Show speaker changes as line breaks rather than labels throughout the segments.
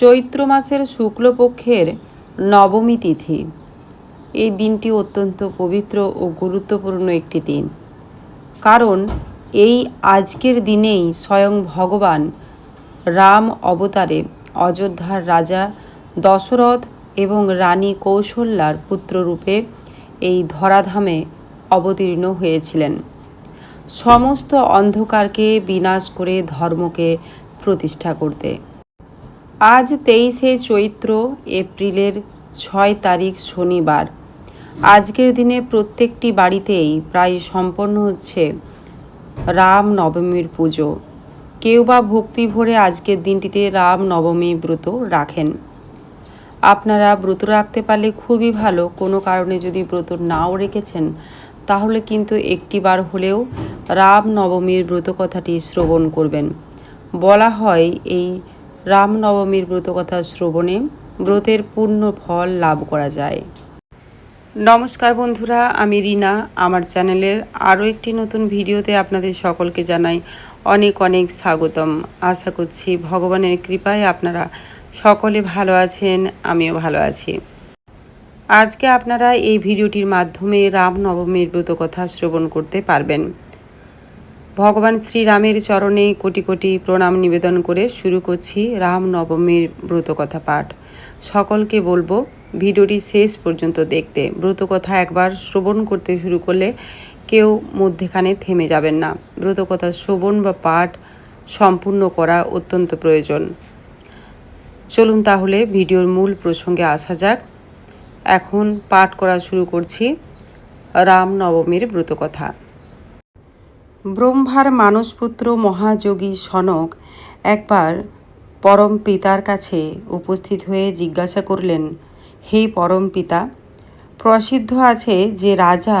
চৈত্র মাসের শুক্লপক্ষের নবমী তিথি এই দিনটি অত্যন্ত পবিত্র ও গুরুত্বপূর্ণ একটি দিন কারণ এই আজকের দিনেই স্বয়ং ভগবান রাম অবতারে অযোধ্যার রাজা দশরথ এবং রানী কৌশল্যার পুত্ররূপে এই ধরাধামে অবতীর্ণ হয়েছিলেন সমস্ত অন্ধকারকে বিনাশ করে ধর্মকে প্রতিষ্ঠা করতে আজ তেইশে চৈত্র এপ্রিলের ছয় তারিখ শনিবার আজকের দিনে প্রত্যেকটি বাড়িতেই প্রায় সম্পন্ন হচ্ছে রাম নবমীর পুজো কেউ বা ভক্তি ভরে আজকের দিনটিতে রাম নবমী ব্রত রাখেন আপনারা ব্রত রাখতে পারলে খুবই ভালো কোনো কারণে যদি ব্রত নাও রেখেছেন তাহলে কিন্তু একটি বার হলেও রাম নবমীর ব্রত কথাটি শ্রবণ করবেন বলা হয় এই রামনবমীর ব্রতকথা শ্রবণে ব্রতের পূর্ণ ফল লাভ করা যায় নমস্কার বন্ধুরা আমি রিনা আমার চ্যানেলের আরও একটি নতুন ভিডিওতে আপনাদের সকলকে জানাই অনেক অনেক স্বাগতম আশা করছি ভগবানের কৃপায় আপনারা সকলে ভালো আছেন আমিও ভালো আছি আজকে আপনারা এই ভিডিওটির মাধ্যমে রামনবমীর ব্রতকথা শ্রবণ করতে পারবেন ভগবান শ্রীরামের চরণে কোটি কোটি প্রণাম নিবেদন করে শুরু করছি রাম নবমীর ব্রতকথা পাঠ সকলকে বলবো ভিডিওটি শেষ পর্যন্ত দেখতে ব্রতকথা একবার শ্রবণ করতে শুরু করলে কেউ মধ্যেখানে থেমে যাবেন না ব্রতকথা শ্রবণ বা পাঠ সম্পূর্ণ করা অত্যন্ত প্রয়োজন চলুন তাহলে ভিডিওর মূল প্রসঙ্গে আসা যাক এখন পাঠ করা শুরু করছি রাম নবমীর ব্রতকথা ব্রহ্মার মানসপুত্র মহাযোগী সনক একবার পরম পিতার কাছে উপস্থিত হয়ে জিজ্ঞাসা করলেন হে পরম পিতা প্রসিদ্ধ আছে যে রাজা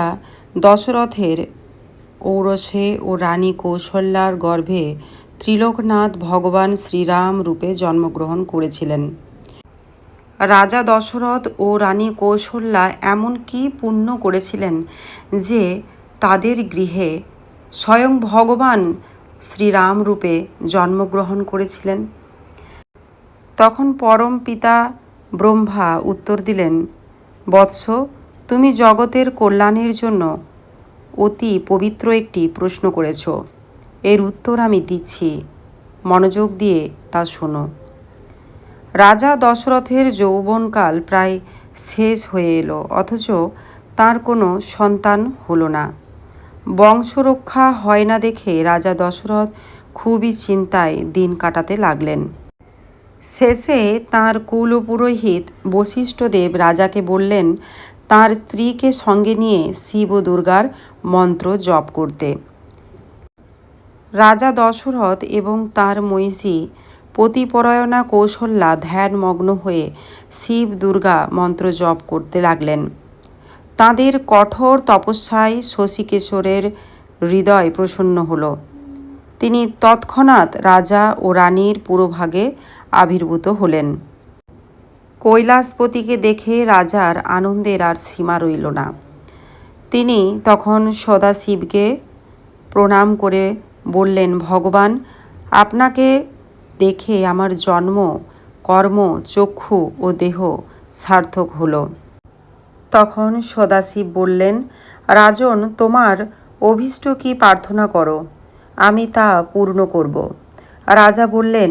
দশরথের ঔরসে ও রানী কৌশল্যার গর্ভে ত্রিলোকনাথ ভগবান শ্রীরাম রূপে জন্মগ্রহণ করেছিলেন রাজা দশরথ ও রানী কৌশল্যা এমন কি পুণ্য করেছিলেন যে তাদের গৃহে স্বয়ং ভগবান শ্রীরাম রূপে জন্মগ্রহণ করেছিলেন তখন পরম পিতা ব্রহ্মা উত্তর দিলেন বৎস তুমি জগতের কল্যাণের জন্য অতি পবিত্র একটি প্রশ্ন করেছ এর উত্তর আমি দিচ্ছি মনোযোগ দিয়ে তা শোনো রাজা দশরথের যৌবনকাল প্রায় শেষ হয়ে এলো অথচ তার কোনো সন্তান হলো না বংশরক্ষা হয় না দেখে রাজা দশরথ খুবই চিন্তায় দিন কাটাতে লাগলেন শেষে তাঁর কুলপুরোহিত বশিষ্ঠদেব রাজাকে বললেন তার স্ত্রীকে সঙ্গে নিয়ে শিব ও দুর্গার মন্ত্র জপ করতে রাজা দশরথ এবং তার মহিষী প্রতিপরায়ণা কৌশল্যা ধ্যানমগ্ন হয়ে শিব দুর্গা মন্ত্র জপ করতে লাগলেন তাদের কঠোর তপস্যায় শশীকেশরের হৃদয় প্রসন্ন হল তিনি তৎক্ষণাৎ রাজা ও রানীর পুরোভাগে আবির্ভূত হলেন কৈলাসপতিকে দেখে রাজার আনন্দের আর সীমা রইল না তিনি তখন সদাশিবকে প্রণাম করে বললেন ভগবান আপনাকে দেখে আমার জন্ম কর্ম চক্ষু ও দেহ সার্থক হলো তখন সদাশিব বললেন রাজন তোমার অভীষ্ট কি প্রার্থনা করো আমি তা পূর্ণ করব রাজা বললেন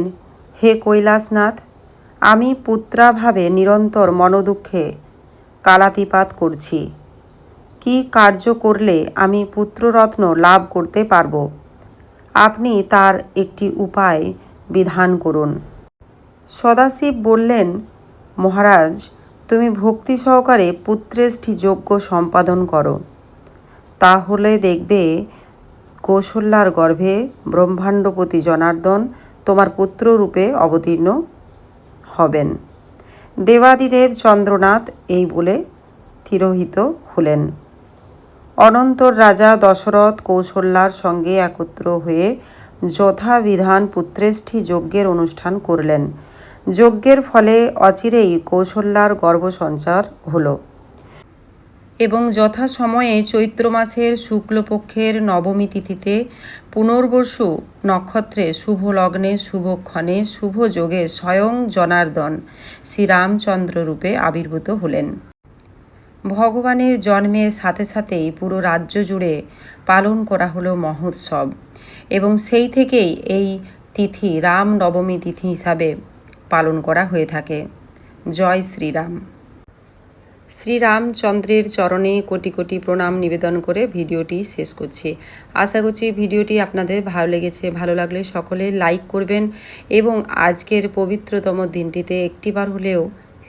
হে কৈলাসনাথ আমি পুত্রাভাবে নিরন্তর মনোদুঃখে কালাতিপাত করছি কি কার্য করলে আমি পুত্ররত্ন লাভ করতে পারব আপনি তার একটি উপায় বিধান করুন সদাশিব বললেন মহারাজ তুমি ভক্তি সহকারে পুত্রেষ্ঠি যজ্ঞ সম্পাদন করো তাহলে দেখবে কৌশল্যার গর্ভে ব্রহ্মাণ্ডপতি জনার্দন তোমার পুত্র রূপে অবতীর্ণ হবেন দেবাদিদেব চন্দ্রনাথ এই বলে তিরোহিত হলেন অনন্তর রাজা দশরথ কৌশল্যার সঙ্গে একত্র হয়ে যথাবিধান পুত্রেষ্ঠি যজ্ঞের অনুষ্ঠান করলেন যজ্ঞের ফলে অচিরেই কৌশল্যার গর্ভসঞ্চার হল এবং যথাসময়ে চৈত্র মাসের শুক্লপক্ষের নবমী তিথিতে পুনর্বসু নক্ষত্রে শুভ লগ্নে শুভক্ষণে শুভ যোগে স্বয়ং জনার্দন শ্রীরামচন্দ্র রূপে আবির্ভূত হলেন ভগবানের জন্মের সাথে সাথেই পুরো রাজ্য জুড়ে পালন করা হলো মহোৎসব এবং সেই থেকেই এই তিথি রাম নবমী তিথি হিসাবে পালন করা হয়ে থাকে জয় শ্রীরাম শ্রীরামচন্দ্রের চরণে কোটি কোটি প্রণাম নিবেদন করে ভিডিওটি শেষ করছি আশা করছি ভিডিওটি আপনাদের ভালো লেগেছে ভালো লাগলে সকলে লাইক করবেন এবং আজকের পবিত্রতম দিনটিতে একটিবার হলেও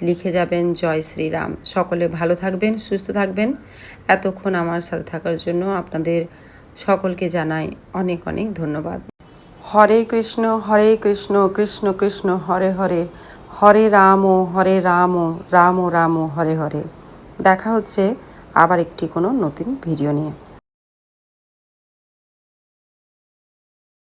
লিখে যাবেন জয় শ্রীরাম সকলে ভালো থাকবেন সুস্থ থাকবেন এতক্ষণ আমার সাথে থাকার জন্য আপনাদের সকলকে জানাই অনেক অনেক ধন্যবাদ হরে কৃষ্ণ হরে কৃষ্ণ কৃষ্ণ কৃষ্ণ হরে হরে হরে রাম হরে রাম রাম রাম হরে হরে দেখা হচ্ছে আবার একটি কোনো নতুন ভিডিও নিয়ে